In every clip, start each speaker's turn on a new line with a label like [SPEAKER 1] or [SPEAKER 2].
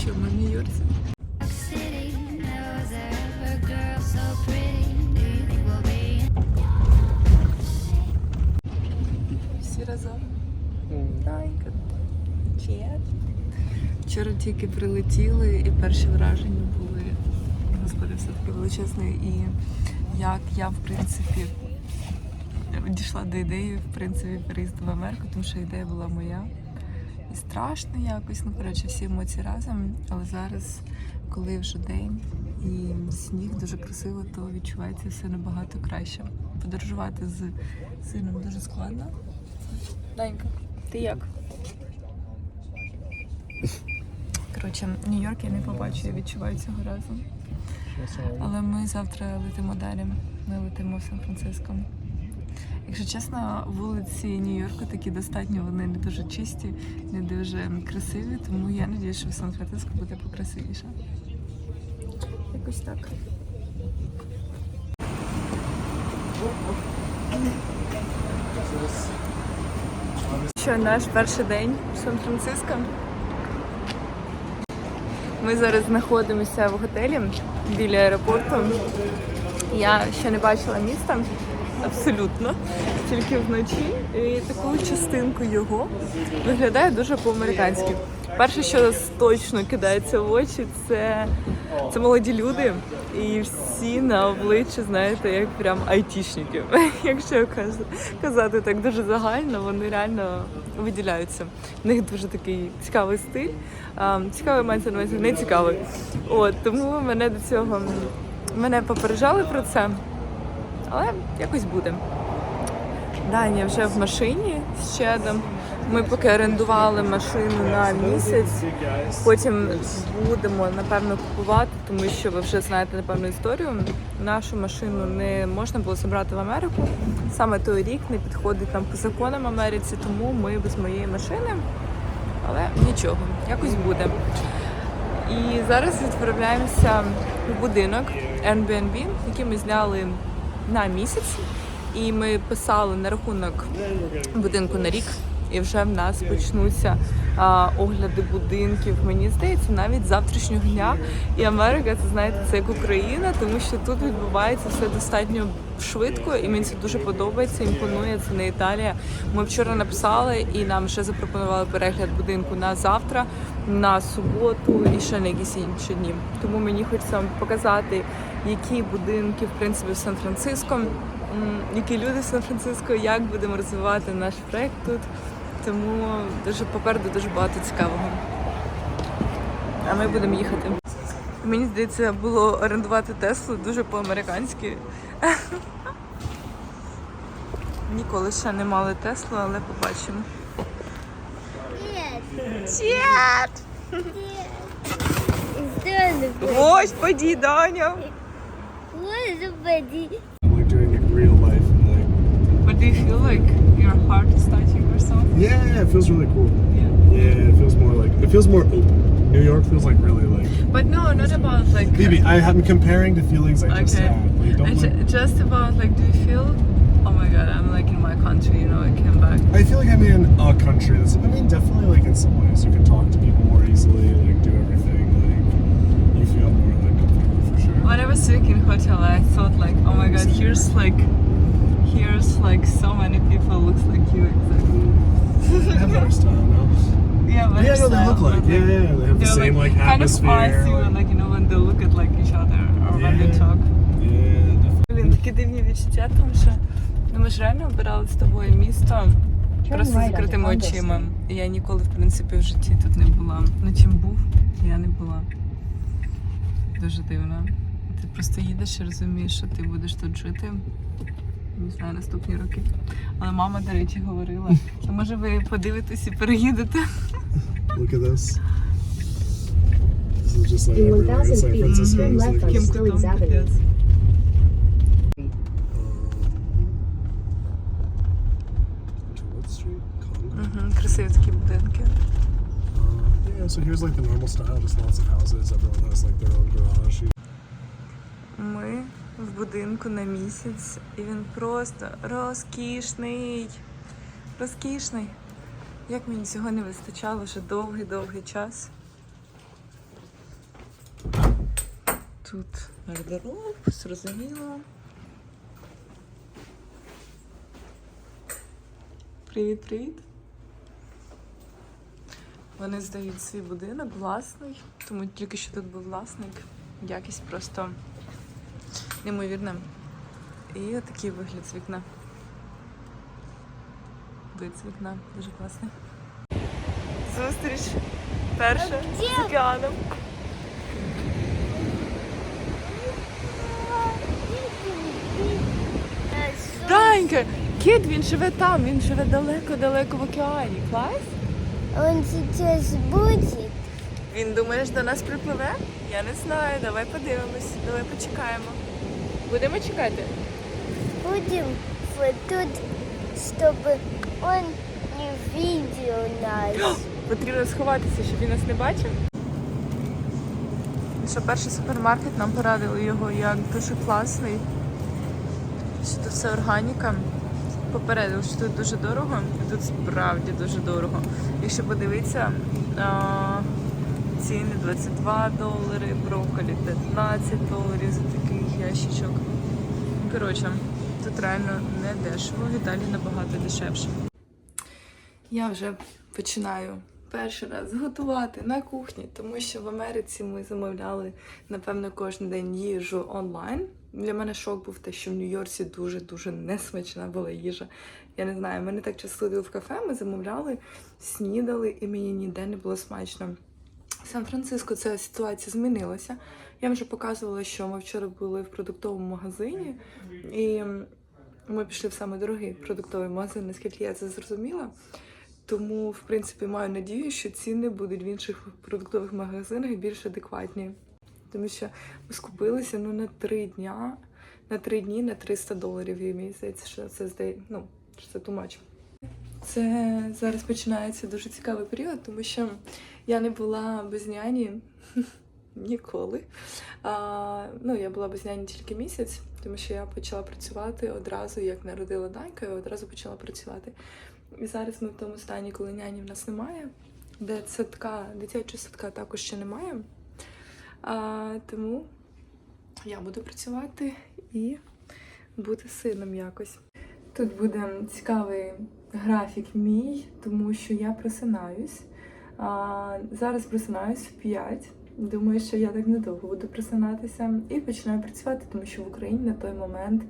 [SPEAKER 1] що ми в Нью-Йорці. Всі разом. Чет. Вчора тільки прилетіли і перші враження були. Господи, все таке величезне. І як я, в принципі, дійшла до ідеї, в принципі, переїзду в Америку, тому що ідея була моя. І страшно якось, ну коротше, всі емоції разом. Але зараз, коли вже день і сніг дуже красиво, то відчувається все набагато краще. Подорожувати з сином дуже складно. Данька, ти як? Коротше, Нью-Йорк я не побачу, я відчуваю цього разу. Але ми завтра летимо далі. Ми летимо в Сан-Франциско. Якщо чесно, вулиці Нью-Йорку такі достатньо, вони не дуже чисті, не дуже красиві, тому я сподіваюся, що в Сан-Франциско буде покрасивіше. Якось так. Що наш перший день в Сан-Франциско. Ми зараз знаходимося в готелі біля аеропорту. Я ще не бачила міста абсолютно, тільки вночі. І таку частинку його виглядає дуже по-американськи. Перше, що точно кидається в очі, це, це молоді люди. І всі на обличчі, знаєте, як прям айтішники. Якщо казати так дуже загально, вони реально виділяються. В них дуже такий цікавий стиль. Цікавий мається на увазі, не цікавий. От тому мене до цього мене попереджали про це, але якось буде. Даня вже в машині з Чедом. Ми поки орендували машину на місяць. Потім будемо напевно купувати, тому що ви вже знаєте напевно історію. Нашу машину не можна було забрати в Америку. Саме той рік не підходить там по законам Америці, тому ми без моєї машини. Але нічого, якось буде. І зараз відправляємося в будинок Airbnb, який ми зняли на місяць. І ми писали на рахунок будинку на рік. І вже в нас почнуться а, огляди будинків. Мені здається, навіть завтрашнього дня. І Америка, це знаєте, це як Україна, тому що тут відбувається все достатньо швидко, і мені це дуже подобається. Імпонує це не Італія. Ми вчора написали і нам ще запропонували перегляд будинку на завтра, на суботу і ще на якісь інші дні. Тому мені хочеться вам показати, які будинки в принципі в Сан-Франциско, які люди Сан-Франциско, як будемо розвивати наш проект тут. Тому дуже попереду дуже багато цікавого. А ми будемо їхати. Мені здається, було орендувати Теслу дуже по-американськи. Ніколи ще не мали Теслу, але побачимо. Чет! Ось поді, Даня!
[SPEAKER 2] What
[SPEAKER 1] do you feel like your heart is touching
[SPEAKER 3] yeah, it feels really cool.
[SPEAKER 1] Yeah.
[SPEAKER 3] Yeah, it feels more like it feels more open. New York feels like really like
[SPEAKER 1] But no, not about like.
[SPEAKER 3] Baby, I am comparing to feelings I just
[SPEAKER 1] Okay.
[SPEAKER 3] had. Like, don't
[SPEAKER 1] ju- just about like, do you feel? Oh my god, I'm like in my country. You know, I came back.
[SPEAKER 3] I feel like I'm in a country. That's, I mean, definitely like in some ways, you can talk to people more easily, like do everything. Like you feel more like comfortable for sure.
[SPEAKER 1] When I was sick in hotel, I thought like, oh my god, here's like, here's like so many people looks like you exactly.
[SPEAKER 3] They have their style, no?
[SPEAKER 1] Yeah, but
[SPEAKER 3] Yeah, no, they look like yeah, yeah. They have the same like, like
[SPEAKER 1] kind of
[SPEAKER 3] atmosphere.
[SPEAKER 1] spicy,
[SPEAKER 3] like-
[SPEAKER 1] like you know when they look at like each other or yeah, when they talk.
[SPEAKER 3] yeah.
[SPEAKER 1] Блін, такі дивні відчуття, тому що ну, ми ж реально обирали з тобою місто просто закритими очима. Я ніколи, в принципі, в житті тут не була. Ну чим був, я не була. Дуже дивно. Ти просто їдеш і розумієш, що ти будеш тут жити. Не знаю, наступні роки. Але мама, до речі, говорила, що може ви подивитесь і переїдете.
[SPEAKER 3] Look at this. This is just like
[SPEAKER 4] In
[SPEAKER 3] everywhere in
[SPEAKER 4] 1,000
[SPEAKER 3] San
[SPEAKER 4] feet,
[SPEAKER 3] Francisco.
[SPEAKER 4] turn
[SPEAKER 3] It's
[SPEAKER 4] left
[SPEAKER 3] like,
[SPEAKER 4] on
[SPEAKER 1] Ким
[SPEAKER 4] Stillings
[SPEAKER 1] кутом
[SPEAKER 4] Avenue.
[SPEAKER 1] капець.
[SPEAKER 3] to what street? Congo.
[SPEAKER 1] Угу, красиві такі будинки.
[SPEAKER 3] Uh, yeah, so here's like the normal style, just lots of houses. Everyone has like their own garage.
[SPEAKER 1] Ми в будинку на місяць, і він просто розкішний. Розкішний. Як мені цього не вистачало вже довгий-довгий час. Тут гардероб, зрозуміло. Привіт, привіт. Вони здають свій будинок власний, тому тільки що тут був власник. Якість просто неймовірна. І отакий вигляд з вікна. Вид з вікна дуже класний. Зустріч перша з океаном. Данька, кіт, він живе там, він живе далеко-далеко в океані. Клас?
[SPEAKER 4] Он сейчас будет.
[SPEAKER 1] Він думаєш, до нас припливе? Я не знаю. Давай подивимось, давай почекаємо. Будемо чекати?
[SPEAKER 4] Будем вот тут, чтобы он не видел нас.
[SPEAKER 1] Потрібно сховатися, щоб він нас не бачив. Що перший супермаркет нам порадили його як дуже класний. Що тут все органіка. Попередив, що тут дуже дорого, і тут справді дуже дорого. Якщо подивитися, а, ціни 22 долари, брокколі 15 доларів за такий ящичок. Коротше, тут реально не дешево, в Італії набагато дешевше. Я вже починаю перший раз готувати на кухні, тому що в Америці ми замовляли, напевно, кожен день їжу онлайн. Для мене шок був те, що в Нью-Йорці дуже-дуже несмачна була їжа. Я не знаю, ми не так часто ходили в кафе, ми замовляли, снідали, і мені ніде не було смачно. В Сан-Франциско ця ситуація змінилася. Я вам вже показувала, що ми вчора були в продуктовому магазині, і ми пішли в саме дорогий продуктовий магазин, наскільки я це зрозуміла. Тому, в принципі, маю надію, що ціни будуть в інших продуктових магазинах більш адекватні. Тому що ми скупилися ну, на три дня, на три дні на 300 доларів. І мені здається, що це здає, ну, що це тумач. Це зараз починається дуже цікавий період, тому що я не була без няні ніколи. А, ну, я була без няні тільки місяць, тому що я почала працювати одразу, як народила Данька, я одразу почала працювати. І зараз ми в тому стані, коли няні в нас немає, де садка, дитячого садка також ще немає. А, тому я буду працювати і бути сином якось. Тут буде цікавий графік мій, тому що я просинаюсь. А, зараз просинаюсь в 5. Думаю, що я так недовго буду просинатися і починаю працювати, тому що в Україні на той момент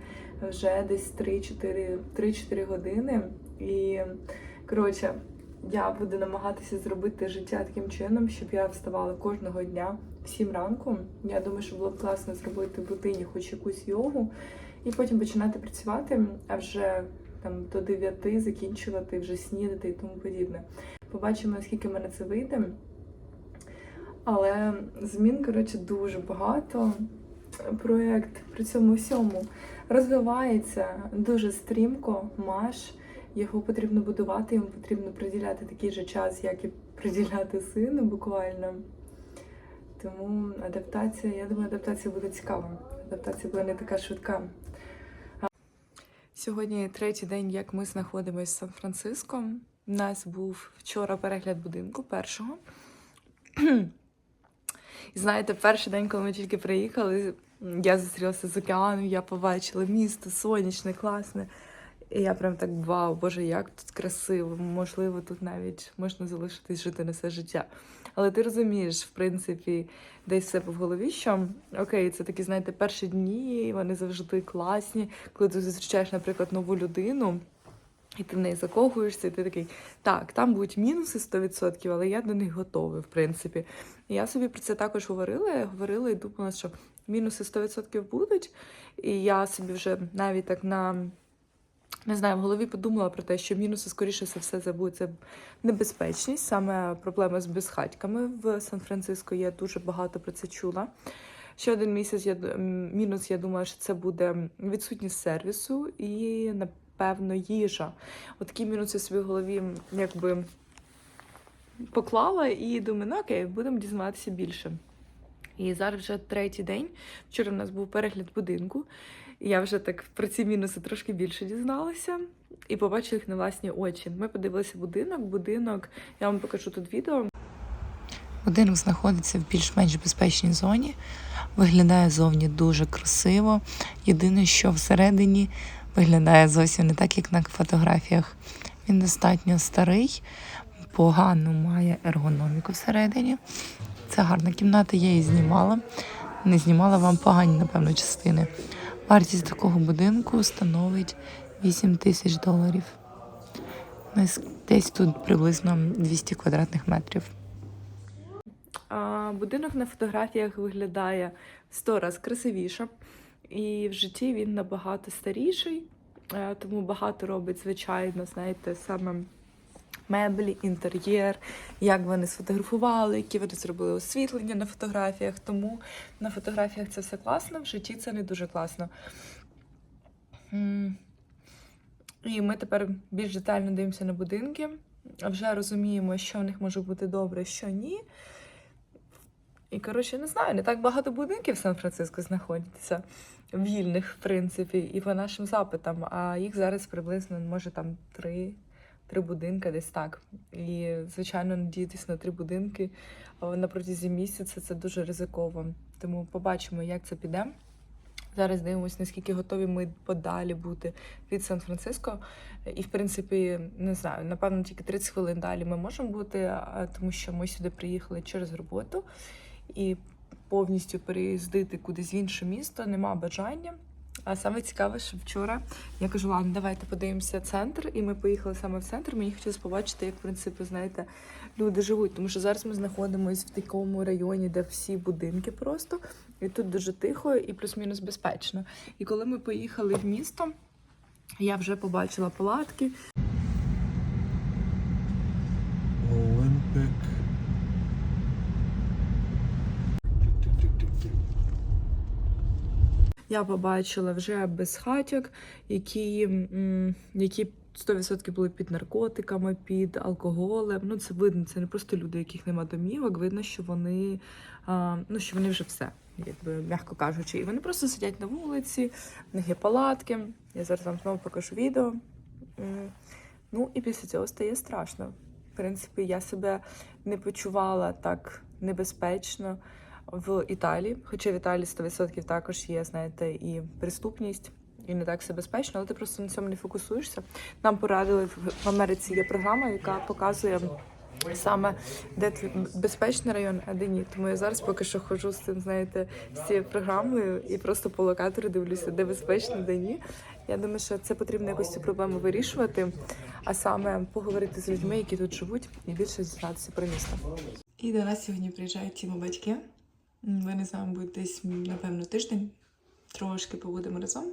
[SPEAKER 1] вже десь 3-4 3-4 години. І коротше, я буду намагатися зробити життя таким чином, щоб я вставала кожного дня в 7 ранку. Я думаю, що було б класно зробити в рутині хоч якусь йогу, і потім починати працювати, а вже там до 9 закінчувати, вже снідати і тому подібне. Побачимо, наскільки мене це вийде. Але змін, коротше, дуже багато. Проєкт при цьому всьому розвивається дуже стрімко, маш. Його потрібно будувати, йому потрібно приділяти такий же час, як і приділяти сину буквально. Тому адаптація, я думаю, адаптація буде цікава. Адаптація буде не така швидка. Сьогодні третій день, як ми знаходимося в Сан-Франциско. У нас був вчора перегляд будинку першого. І знаєте, перший день, коли ми тільки приїхали, я зустрілася з океаном, я побачила місто сонячне, класне. І я прям так вау, боже, як тут красиво. Можливо, тут навіть можна залишитись жити на все життя. Але ти розумієш, в принципі, десь себе в голові, що окей, це такі, знаєте, перші дні, вони завжди класні. Коли ти зустрічаєш, наприклад, нову людину. І ти в неї закохуєшся, і ти такий, так, там будуть мінуси 100%, але я до них готовий, в принципі. І я собі про це також говорила. Я говорила і думала, що мінуси 100% будуть. І я собі вже навіть так на не знаю, в голові подумала про те, що мінуси, скоріше за все, це буде небезпечність, саме проблеми з безхатьками в Сан-Франциско. Я дуже багато про це чула. Ще один місяць я мінус, я думаю, що це буде відсутність сервісу і, напевно, їжа. Отакі мінуси собі в голові якби поклала і думаю, ну окей, будемо дізнаватися більше. І зараз вже третій день. Вчора в нас був перегляд будинку. Я вже так про ці мінуси трошки більше дізналася і побачила їх на власні очі. Ми подивилися будинок. Будинок, я вам покажу тут відео. Будинок знаходиться в більш-менш безпечній зоні.
[SPEAKER 5] Виглядає зовні дуже красиво. Єдине, що всередині виглядає зовсім не так, як на фотографіях. Він достатньо старий, погано має ергономіку всередині. Це гарна кімната, я її знімала. Не знімала вам погані, напевно, частини. Вартість такого будинку становить 8 тисяч доларів. Десь- тут приблизно 200 квадратних метрів.
[SPEAKER 1] Будинок на фотографіях виглядає 100 раз красивіше, і в житті він набагато старіший, е, тому багато робить, звичайно, знаєте, саме меблі, інтер'єр, як вони сфотографували, які вони зробили освітлення на фотографіях. Тому на фотографіях це все класно, в житті це не дуже класно. І ми тепер більш детально дивимося на будинки, вже розуміємо, що в них може бути добре, що ні. І, коротше, не знаю, не так багато будинків в Сан-Франциско знаходяться вільних, в принципі, і по нашим запитам. А їх зараз приблизно, може, там три, три будинки, десь так. І, звичайно, надіятися на три будинки на протязі місяця це дуже ризиково. Тому побачимо, як це піде. Зараз дивимося, наскільки готові ми подалі бути від Сан-Франциско. І, в принципі, не знаю, напевно, тільки 30 хвилин далі ми можемо бути, тому що ми сюди приїхали через роботу і повністю переїздити кудись в інше місто нема бажання. А саме цікаве, що вчора я кажу, ладно, давайте подивимося центр, і ми поїхали саме в центр. Мені хотілося побачити, як в принципі, знаєте, люди живуть. Тому що зараз ми знаходимося в такому районі, де всі будинки просто, і тут дуже тихо і плюс-мінус безпечно. І коли ми поїхали в місто, я вже побачила палатки, Я побачила вже безхатьок, які, які 100% були під наркотиками, під алкоголем. Ну, це видно, це не просто люди, яких нема домівок. Видно, що вони, ну, що вони вже все, якби м'яко кажучи. І вони просто сидять на вулиці, в них є палатки. Я зараз вам знову покажу відео. Ну і після цього стає страшно. В принципі, я себе не почувала так небезпечно в Італії. Хоча в Італії 100% також є, знаєте, і преступність, і не так все безпечно, але ти просто на цьому не фокусуєшся. Нам порадили в Америці є програма, яка показує саме де твій безпечний район, а де ні. Тому я зараз поки що ходжу з цим, знаєте, з цією програмою і просто по локатору дивлюся, де безпечно, де ні. Я думаю, що це потрібно якось цю проблему вирішувати, а саме поговорити з людьми, які тут живуть, і більше дізнатися про місто. І до нас сьогодні приїжджають ті батьки. Вони з вами будуть десь, напевно, тиждень. Трошки побудемо разом.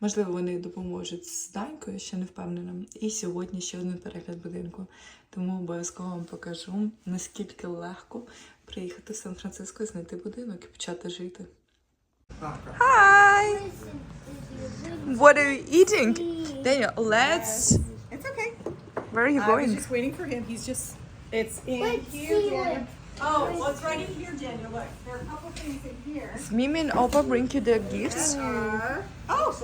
[SPEAKER 1] Можливо, вони допоможуть з Данькою, ще не впевнена. І сьогодні ще один перегляд будинку. Тому обов'язково вам покажу, наскільки легко приїхати в Сан-Франциско і знайти будинок і почати жити. Hi! What are you eating? Daniel, let's...
[SPEAKER 6] It's okay.
[SPEAKER 1] Where are you
[SPEAKER 6] I was just waiting for him. He's just, it's in here.
[SPEAKER 4] See
[SPEAKER 6] Daniel. Oh, well, it's right in here, Daniel. Look, there are a couple things in here.
[SPEAKER 1] Mimi and Opa bring you their gifts.
[SPEAKER 6] Are- Oh,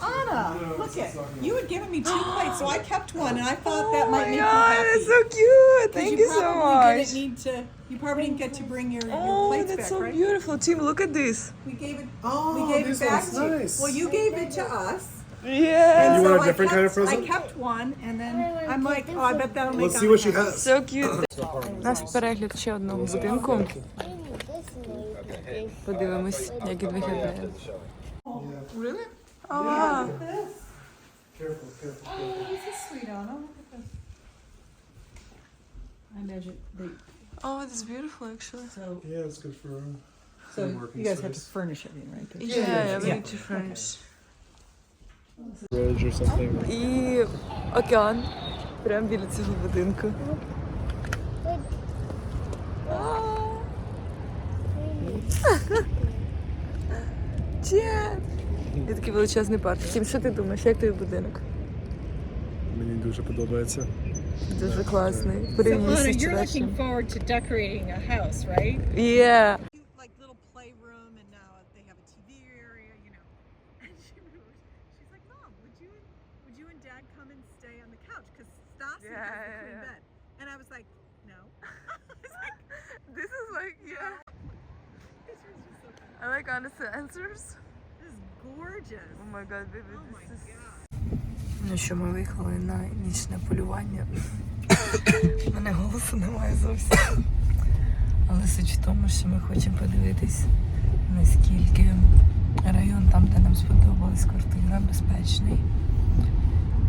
[SPEAKER 6] Anna, look it. You had given me two plates, so I kept one, and I thought that might make you oh happy.
[SPEAKER 1] that's so cute.
[SPEAKER 6] 'Cause
[SPEAKER 1] Thank
[SPEAKER 6] you
[SPEAKER 1] you so
[SPEAKER 6] probably
[SPEAKER 1] much.
[SPEAKER 6] Didn't need to. You probably didn't get to bring your, your
[SPEAKER 1] Oh,
[SPEAKER 6] plates
[SPEAKER 1] that's
[SPEAKER 6] back,
[SPEAKER 1] so
[SPEAKER 6] right?
[SPEAKER 1] beautiful. Tim, look at this.
[SPEAKER 6] We gave it.
[SPEAKER 3] Oh,
[SPEAKER 6] we gave
[SPEAKER 3] this
[SPEAKER 6] it back
[SPEAKER 3] one's
[SPEAKER 6] to you.
[SPEAKER 3] nice.
[SPEAKER 6] Well, you gave it to us.
[SPEAKER 1] Yeah.
[SPEAKER 3] You
[SPEAKER 6] so
[SPEAKER 3] want a
[SPEAKER 6] I
[SPEAKER 3] different kind of
[SPEAKER 6] kept-
[SPEAKER 3] present?
[SPEAKER 6] I kept one, and then I'm like, oh, I bet that'll make.
[SPEAKER 3] Let's see
[SPEAKER 6] Anna
[SPEAKER 3] what she
[SPEAKER 6] happy.
[SPEAKER 3] has.
[SPEAKER 1] So cute. У нас перегляд ще одного будинку. Подивимось, як він виглядає. Really? Oh, wow.
[SPEAKER 3] Careful, careful.
[SPEAKER 6] Oh, this is sweet, Anna. Look at this. I imagine they.
[SPEAKER 1] Oh, that's beautiful actually.
[SPEAKER 6] So,
[SPEAKER 3] Yeah, it's good for. uh,
[SPEAKER 6] so
[SPEAKER 3] working
[SPEAKER 6] you guys have to
[SPEAKER 3] space.
[SPEAKER 6] furnish everything, right?
[SPEAKER 1] Yeah, yeah, we need to furnish. І океан прямо біля цього будинку. Чет! І такий величезний парк. Тім, що ти думаєш, як тобі будинок?
[SPEAKER 3] Мені дуже подобається.
[SPEAKER 1] Дуже класний. Порівняно з вчорашнім.
[SPEAKER 6] forward to decorating a house, right?
[SPEAKER 1] Yeah.
[SPEAKER 6] Like little playroom, and now they have a TV area, you know. And she was, she's like, Mom, would you, would you and Dad come and stay on the couch? Because Stassi
[SPEAKER 1] Yeah,
[SPEAKER 6] has the
[SPEAKER 1] yeah,
[SPEAKER 6] queen
[SPEAKER 1] yeah.
[SPEAKER 6] bed. And I was like, No. I was like,
[SPEAKER 1] This is like, yeah.
[SPEAKER 6] this was just so fun.
[SPEAKER 1] I like
[SPEAKER 7] like honest answers?
[SPEAKER 6] This is gorgeous.
[SPEAKER 7] Oh my god, baby,
[SPEAKER 6] Oh my
[SPEAKER 7] this is...
[SPEAKER 6] god.
[SPEAKER 1] Ну що, ми виїхали на нічне полювання. У мене голосу немає зовсім. Але суть в тому, що ми хочемо подивитись, наскільки район там, де нам сподобалась квартира, безпечний.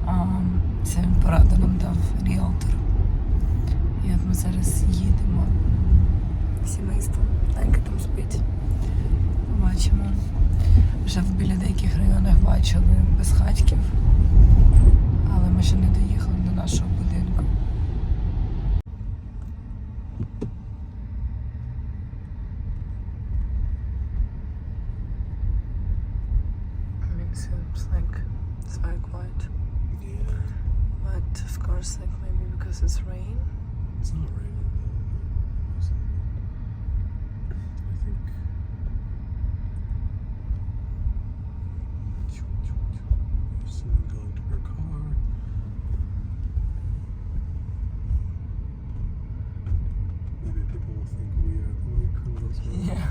[SPEAKER 1] А, це пораду нам дав ріалтор. І от ми зараз їдемо сімейством. Танька там спить. Побачимо. Вже в біля деяких районах бачили безхатьків, але ми ще не доїхали до нашого будинку. I mean, seems like it's very quiet.
[SPEAKER 3] Yeah.
[SPEAKER 1] But of course, like maybe because it's rain.
[SPEAKER 3] It's not raining though. Is it? I think. There's someone going to her car. Maybe people will think we are the only criminals. around.
[SPEAKER 1] Yeah.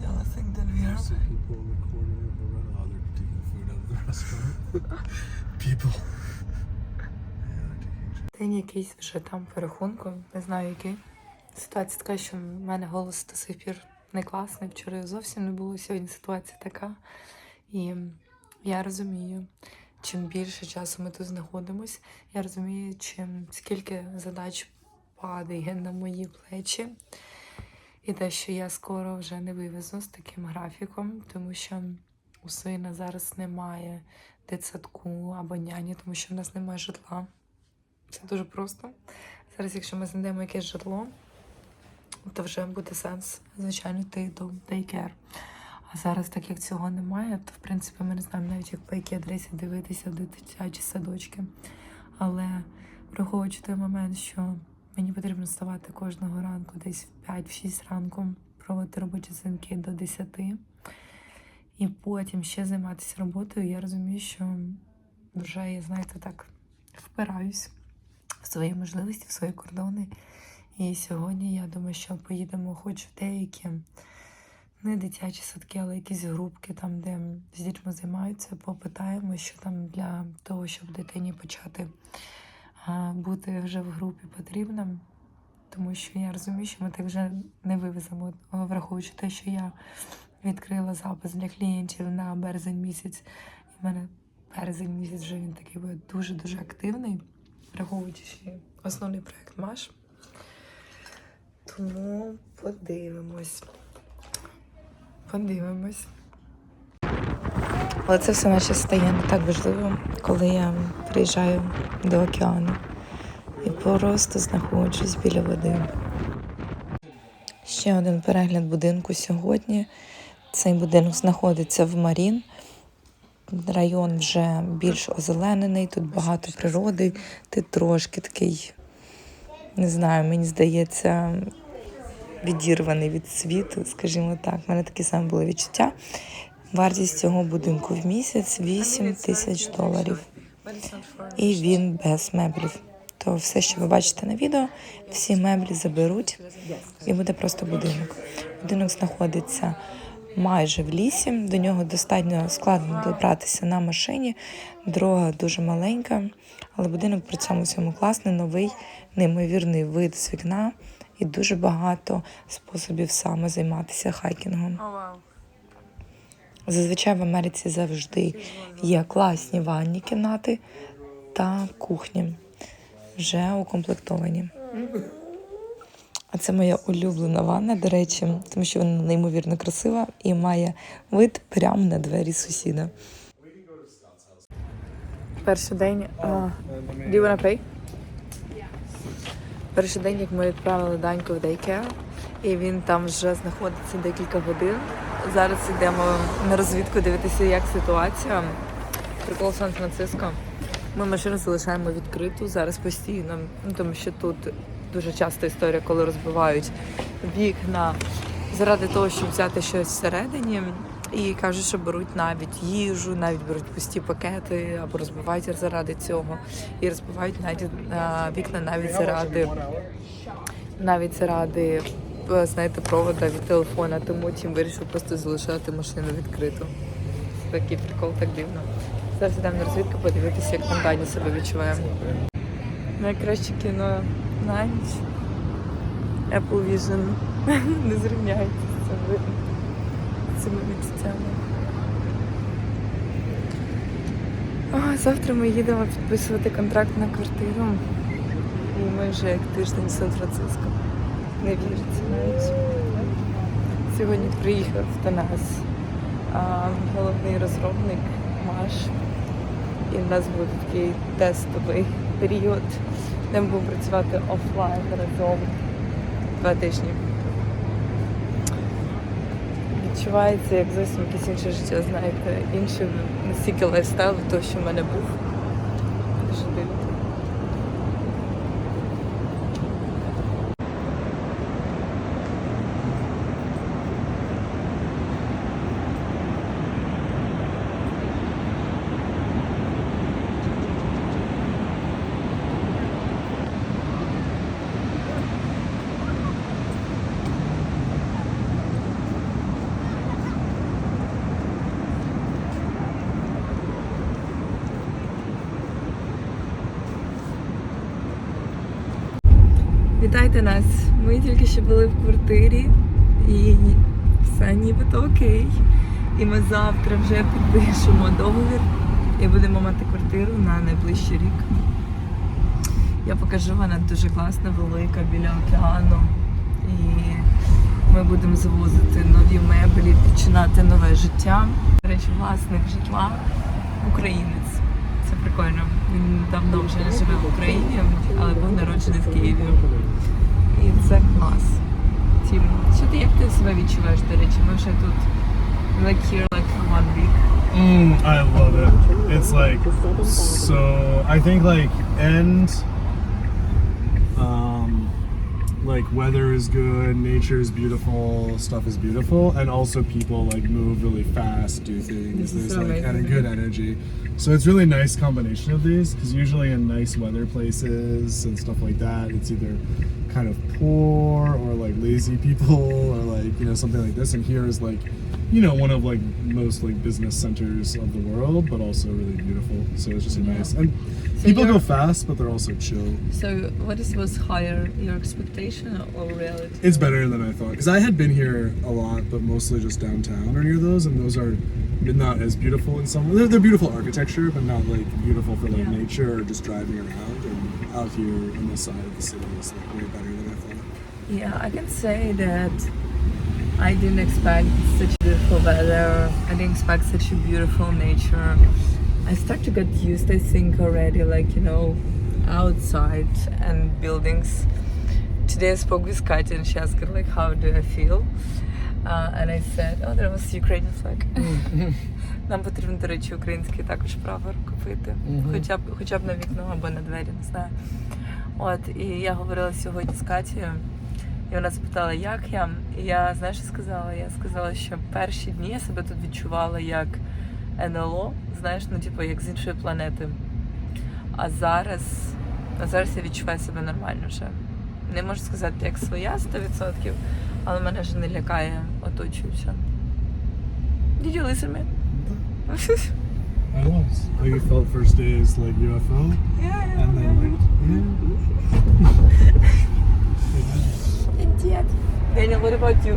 [SPEAKER 1] The only thing that we are.
[SPEAKER 3] There's some people in the corner of the run. Oh, they're taking food out of the restaurant. People.
[SPEAKER 1] День якийсь вже там по рахунку, не знаю який. Ситуація така, що в мене голос до сих пір не класний. Вчора зовсім не було. Сьогодні ситуація така. І я розумію, чим більше часу ми тут знаходимось, я розумію, чим скільки задач падає на мої плечі. І те, що я скоро вже не вивезу з таким графіком, тому що у сина зараз немає дитсадку або няні, тому що в нас немає житла. Це дуже просто. Зараз, якщо ми знайдемо якесь житло, то вже буде сенс, звичайно, йти до дейкер. А зараз, так як цього немає, то в принципі ми не знаємо навіть, як по якій адресі дивитися в дитячі садочки. Але враховуючи той момент, що мені потрібно вставати кожного ранку, десь в 5-6 ранку, проводити робочі дзвінки до 10, і потім ще займатися роботою, я розумію, що вже я, знаєте, так впираюсь в свої можливості, в свої кордони. І сьогодні я думаю, що поїдемо хоч в деякі не дитячі садки, але якісь групки, там, де з дітьми займаються, попитаємо, що там для того, щоб дитині почати бути вже в групі потрібно. Тому що я розумію, що ми так вже не вивеземо, враховуючи те, що я відкрила запис для клієнтів на березень місяць. І в мене березень місяць вже він такий буде дуже-дуже активний, враховуючи основний проект Маш. Тому подивимось. Подивимось. Але це все наче стає не так важливо, коли я приїжджаю до океану і просто знаходжусь біля води. Ще один перегляд будинку сьогодні. Цей будинок знаходиться в Марін. Район вже більш озеленений, тут багато природи. Ти трошки такий, не знаю, мені здається, відірваний від світу, скажімо так. У мене такі самі були відчуття. Вартість цього будинку в місяць 8 тисяч доларів. І він без меблів. То все, що ви бачите на відео, всі меблі заберуть, і буде просто будинок. Будинок знаходиться майже в лісі. До нього достатньо складно добратися на машині. Дорога дуже маленька, але будинок при цьому всьому класний, новий, неймовірний вид з вікна і дуже багато способів саме займатися хайкінгом. Зазвичай в Америці завжди є класні ванні кімнати та кухні, вже укомплектовані. Це моя улюблена ванна, до речі, тому що вона неймовірно красива і має вид прямо на двері сусіда. Перший день. Uh, do you? Перший день, як ми відправили Даньку в Дейкер, і він там вже знаходиться декілька годин. Зараз йдемо на розвідку дивитися, як ситуація. Прикол Сан-Франциско. Ми машину залишаємо відкриту зараз постійно, ну, тому що тут дуже часто історія, коли розбивають вікна заради того, щоб взяти щось всередині. І кажуть, що беруть навіть їжу, навіть беруть пусті пакети або розбивають заради цього. І розбивають навіть вікна навіть заради навіть заради е, знаєте, провода від телефона, тому тім вирішив просто залишати машину відкриту. Такий прикол, так дивно. Зараз йдемо на розвідку подивитися, як там Дані себе відчуває. Найкраще кіно на ніч. Apple Vision не зрівняється з цим цими відчуттями. Завтра ми їдемо підписувати контракт на квартиру. І ми вже як тиждень в Сан-Франциско. Не віриться навіть. Сьогодні приїхав до нас а, головний розробник Маш. І в нас був такий тестовий період, де будемо працювати офлайн разом два тижні. Відчувається як зовсім якесь інше життя, знаєте, інший настільки лайфстайл того, що в мене був. Дуже дивно. Вітайте нас! Ми тільки що були в квартирі і все нібито окей. І ми завтра вже підпишемо договір і будемо мати квартиру на найближчий рік. Я покажу, вона дуже класна, велика біля океану. І ми будемо завозити нові меблі, починати нове життя. До речі, власник житла українець. Це прикольно. Він давно вже живе в Україні, але був народжений в Києві. І це клас. Тім, що ти як ти себе відчуваєш, до речі? Ми вже тут like here like for one week.
[SPEAKER 3] Mm, I love it. It's like so. I think like and um, like weather is good, nature is beautiful, stuff is beautiful, and also people like move really fast, do things.
[SPEAKER 1] This is
[SPEAKER 3] There's
[SPEAKER 1] so
[SPEAKER 3] like and a
[SPEAKER 1] amazing.
[SPEAKER 3] good energy. So it's really nice combination of these because usually in nice weather places and stuff like that, it's either kind of poor or like lazy people or like you know something like this. And here is like you know one of like most like business centers of the world, but also really beautiful. So it's just a nice and
[SPEAKER 1] So
[SPEAKER 3] people go fast, but they're also chill.
[SPEAKER 1] So what is was higher, your expectation or reality?
[SPEAKER 3] It's better than I thought because I had been here a lot, but mostly just downtown or near those, and those are not as beautiful in some. They're, they're beautiful architecture, but not like beautiful for like
[SPEAKER 1] Yeah.
[SPEAKER 3] nature or just driving around. And out here on this side of the city is like way better than I thought.
[SPEAKER 1] Yeah, I can say that I didn't expect such beautiful weather. I didn't expect such a beautiful nature. I start to get used, I think, already, like, you know, outside and buildings. Today I spoke with Katya and she asked, like, how do I feel? Uh, and I said, oh, there was Ukrainian flag. Нам потрібно, до речі, український також прапор купити. Хоча б хоча б на вікно або на двері, не знаю. От, і я говорила сьогодні з Катією, і вона запитала, як я. І я, знаєш, що сказала? Я сказала, що перші дні я себе тут відчувала як НЛО, знаєш, ну типу як з іншої планети. А зараз, а зараз я відчуваю себе нормально вже. Не можу сказати, як своя 100%, але мене вже не лякає оточуюча. Did you listen me?
[SPEAKER 3] I was. Like you felt first days like UFO,
[SPEAKER 1] yeah,
[SPEAKER 3] and then like yeah.
[SPEAKER 1] Indeed. Daniel, what about you?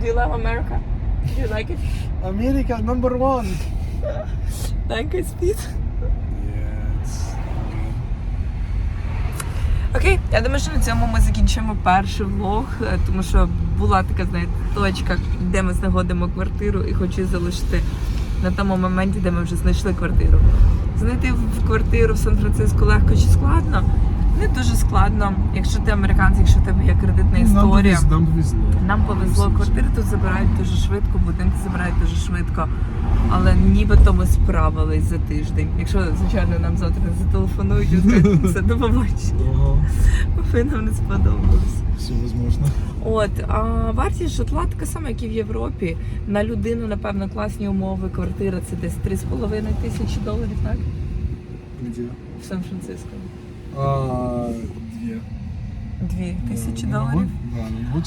[SPEAKER 1] Do you love America? Do you like it?
[SPEAKER 3] America number one.
[SPEAKER 1] Thank you, Speed. Окей, я думаю, що на цьому ми закінчимо перший влог, е, тому що була така, знаєте, точка, де ми знаходимо квартиру і хочу залишити на тому моменті, де ми вже знайшли квартиру. Знайти в квартиру в Сан-Франциско легко чи складно? Не дуже складно. Якщо ти американець, якщо в тебе є кредитна історія.
[SPEAKER 3] Нам повезло.
[SPEAKER 1] Нам повезло, квартири тут забирають дуже швидко, будинки забирають дуже швидко. Але нібито ми справились за тиждень. Якщо, звичайно, нам завтра не зателефонують, скажуть, все до побачення. Ви нам не сподобалось.
[SPEAKER 3] Все возможно.
[SPEAKER 1] От, а вартість житла така сама, як і в Європі. На людину, напевно, класні умови. Квартира це десь 3,5 тисячі доларів, так?
[SPEAKER 3] Где?
[SPEAKER 1] В Сан-Франциско.
[SPEAKER 3] А, две.
[SPEAKER 1] Дві тисячі
[SPEAKER 3] Ну,
[SPEAKER 1] доларів.
[SPEAKER 3] Да, ну,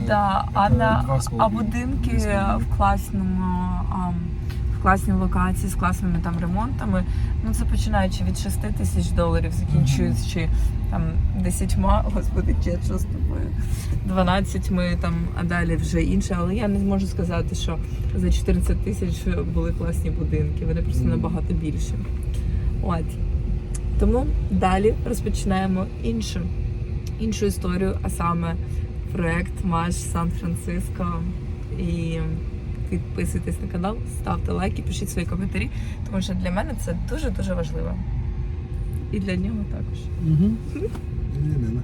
[SPEAKER 3] да.
[SPEAKER 1] Да, а на а будинки в класному в класній локації з класними там ремонтами. Ну це починаючи від 6 тисяч доларів, закінчуючи там 10, господи, що з тобою? 12 ми там, а далі вже інше. Але я не можу сказати, що за 14 тисяч були класні будинки. Вони просто набагато більше. От. Тому далі розпочинаємо іншу, іншу історію, а саме проект Маш Сан-Франциско. І підписуйтесь на канал, ставте лайки, пишіть свої коментарі, тому що для мене це дуже-дуже важливо. І для нього також.
[SPEAKER 3] Именно.